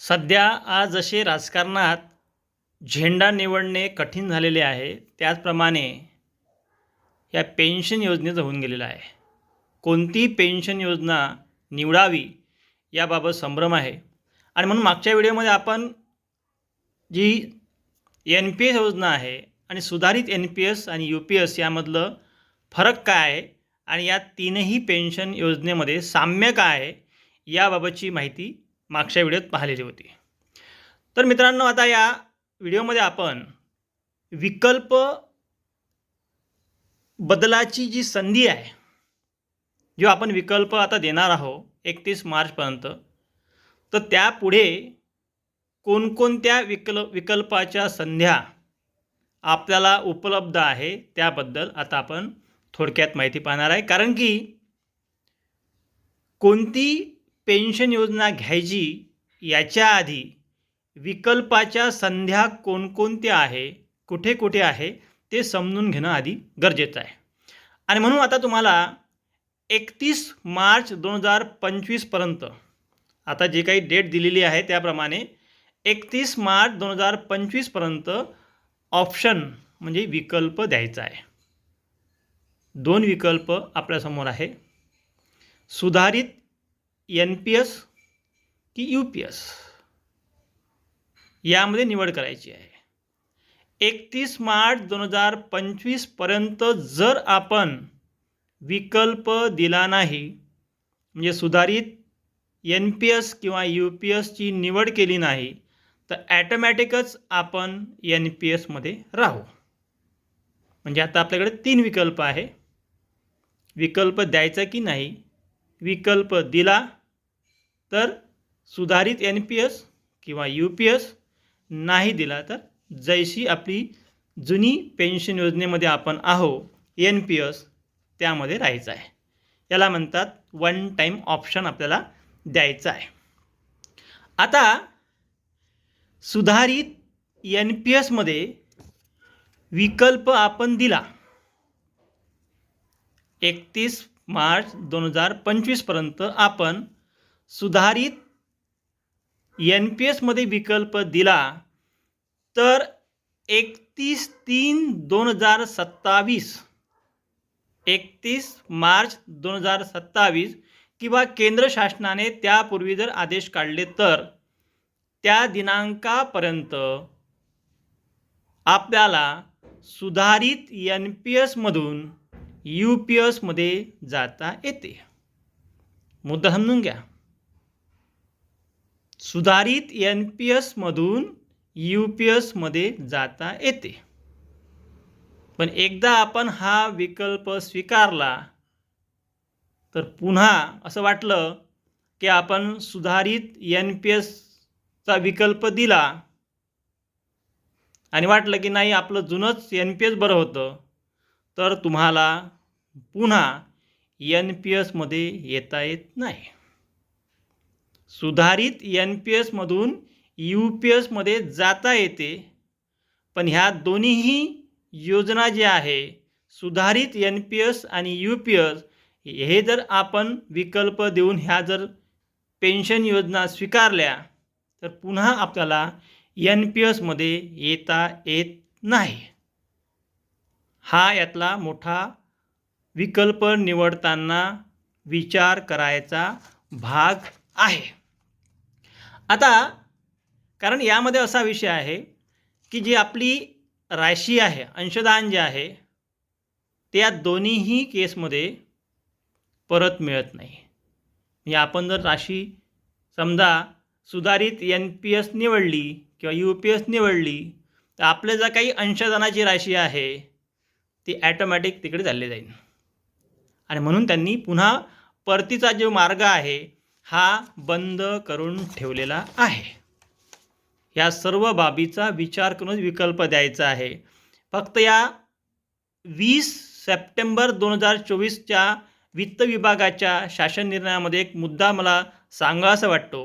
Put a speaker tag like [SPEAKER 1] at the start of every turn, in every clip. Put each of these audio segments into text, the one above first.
[SPEAKER 1] सध्या आज जसे राजकारणात झेंडा निवडणे कठीण झालेले आहे त्याचप्रमाणे या पेन्शन योजनेचं होऊन गेलेलं आहे. कोणती पेन्शन योजना निवडावी याबाबत संभ्रम आहे. आणि म्हणून मागच्या व्हिडिओमध्ये आपण जी एन पी एस योजना आहे आणि सुधारित एन पी एस आणि यू पी एस यामधलं फरक काय आहे आणि या तीनही पेन्शन योजनेमध्ये साम्य काय आहे याबाबतची माहिती मागच्या व्हिडिओत पाहिलेली होती. तर मित्रांनो आता या व्हिडिओमध्ये आपण विकल्प बदलाची जी संधी आहे जो आपण विकल्प आता देणार आहोत एकतीस मार्चपर्यंत तर त्यापुढे कोणकोणत्या विकल विकल्पाच्या संध्या आपल्याला उपलब्ध आहे त्याबद्दल आता आपण थोडक्यात माहिती पाहणार आहे. कारण की कोणती पेन्शन योजना घ्यायची याच्या आधी विकल्पाच्या संध्या कोणकोणत्या आहे कुठे कुठे आहे ते समजून घेणं आधी गरजेचं आहे. आणि म्हणून आता तुम्हाला एकतीस मार्च दोन हजार पंचवीसपर्यंत आता जे काही डेट दिलेली आहे त्याप्रमाणे एकतीस मार्च दोन हजार पंचवीसपर्यंत ऑप्शन म्हणजे विकल्प द्यायचा आहे. दोन विकल्प आपल्यासमोर आहे. सुधारित एन पी एस की यू पी एस? यामध्ये निवड करायची आहे. एकतीस मार्च दोन हजार पंचवीसपर्यंत जर आपण विकल्प दिला नाही म्हणजे सुधारित एन पी एस किंवा यू पी एसची निवड केली नाही तर ॲटोमॅटिकच आपण एन पी एसमध्ये राहू. म्हणजे आता आपल्याकडे तीन विकल्प आहे. विकल्प द्यायचा की नाही? विकल्प दिला तर सुधारित एन पी एस किंवा यू पी एस नाही दिला तर जैशी आपली जुनी पेन्शन योजनेमध्ये आपण आहो एन पी एस त्यामध्ये राहायचं आहे. याला म्हणतात वन टाईम ऑप्शन आपल्याला द्यायचं आहे. आता सुधारित एन पी एसमध्ये विकल्प आपण दिला. एकतीस मार्च दोन हजार पंचवीसपर्यंत आपण सुधारित एन पी एसमध्ये विकल्प दिला तर एकतीस तीन दोन हजार सत्तावीस एकतीस मार्च दोन हजार सत्तावीस किंवा केंद्र शासनाने त्यापूर्वी जर आदेश काढले तर त्या दिनांकापर्यंत आपल्याला सुधारित एन पी एसमधून यू पी एसमध्ये जाता येते. मुद्दा समजून घ्या. सुधारित एन पी एसमधून यू पी एसमध्ये जाता येते. पण एकदा आपण हा विकल्प स्वीकारला तर पुन्हा असं वाटलं की आपण सुधारित एन पी एसचा विकल्प दिला आणि वाटलं की नाही आपलं जुनंच एन पी एस बरं होतं तर तुम्हाला पुन्हा एन पी एसमध्ये येता येत नाही. सुधारित एन पी एसमधून यू पी एसमध्ये जाता येते. पण ह्या दोन्हीही योजना जे आहे सुधारित एन पी एस आणि यू पी एस हे जर आपण विकल्प देऊन ह्या जर पेन्शन योजना स्वीकारल्या तर पुन्हा आपल्याला एन पी एसमध्ये येता येत नाही. हा यातला मोठा विकल्प निवडताना विचार करायचा भाग आहे. आता कारण यामध्ये असा विषय आहे की जी आपली राशी आहे अंशदान जे आहे ते या दोन्हीही केसमध्ये परत मिळत नाही. म्हणजे आपण जर राशी समजा सुधारित एन पी एस निवडली किंवा यू पी एस निवडली तर आपल्या जर काही अंशदानाची राशी आहे ती ॲटोमॅटिक तिकडे चालली जाईल. आणि म्हणून त्यांनी पुन्हा परतीचा जो मार्ग आहे हा बंद करून ठेवलेला आहे. या सर्व बाबीचा विचार करून विकल्प द्यायचा आहे. फक्त या वीस सप्टेंबर दोन हजार चोवीसच्या वित्त विभागाच्या शासन निर्णयामध्ये एक मुद्दा मला सांगावासा वाटतो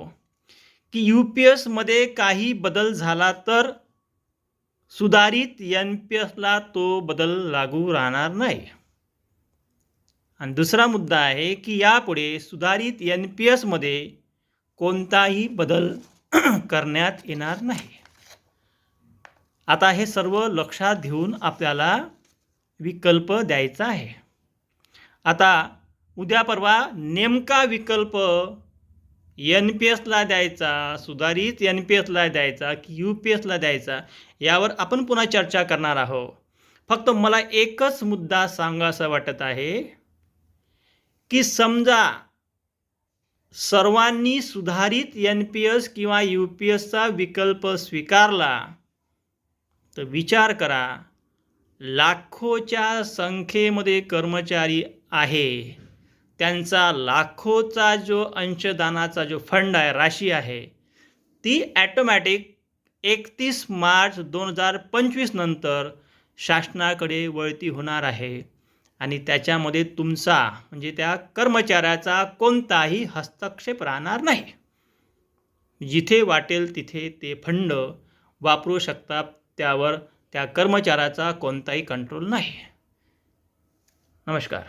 [SPEAKER 1] की यू पी एसमध्ये काही बदल झाला तर सुधारित एन पी एसला तो बदल लागू राहणार नाही. आणि दुसरा मुद्दा आहे की यापुढे सुधारित एन पी एसमध्ये कोणताही बदल करण्यात येणार नाही. आता हे सर्व लक्षात घेऊन आपल्याला विकल्प द्यायचा आहे. आता उद्या परवा नेमका विकल्प एन पी एसला द्यायचा सुधारित एन पी एसला द्यायचा की यू पी एसला द्यायचा यावर आपण पुन्हा चर्चा करणार आहोत. फक्त मला एकच मुद्दा सांगासा वाटत आहे. की समजा सर्वांनी सुधारित एन पी एस किंवा यू पी एसचा विकल्प स्वीकारला तर विचार करा लाखोच्या संख्येमध्ये कर्मचारी आहे. त्यांचा लाखोचा जो अंशदानाचा जो फंड आहे राशी आहे ती ॲटोमॅटिक एकतीस मार्च दोन हजार पंचवीस नंतर शासनाकडे वळती होणार आहे. आणि त्याच्यामध्ये तुमचा म्हणजे त्या कर्मचाऱ्याचा कोणताही हस्तक्षेप राहणार नाही. जिथे वाटेल तिथे ते फंड वापरू शकता त्यावर त्या कर्मचाऱ्याचा कोणताही कंट्रोल नाही. नमस्कार.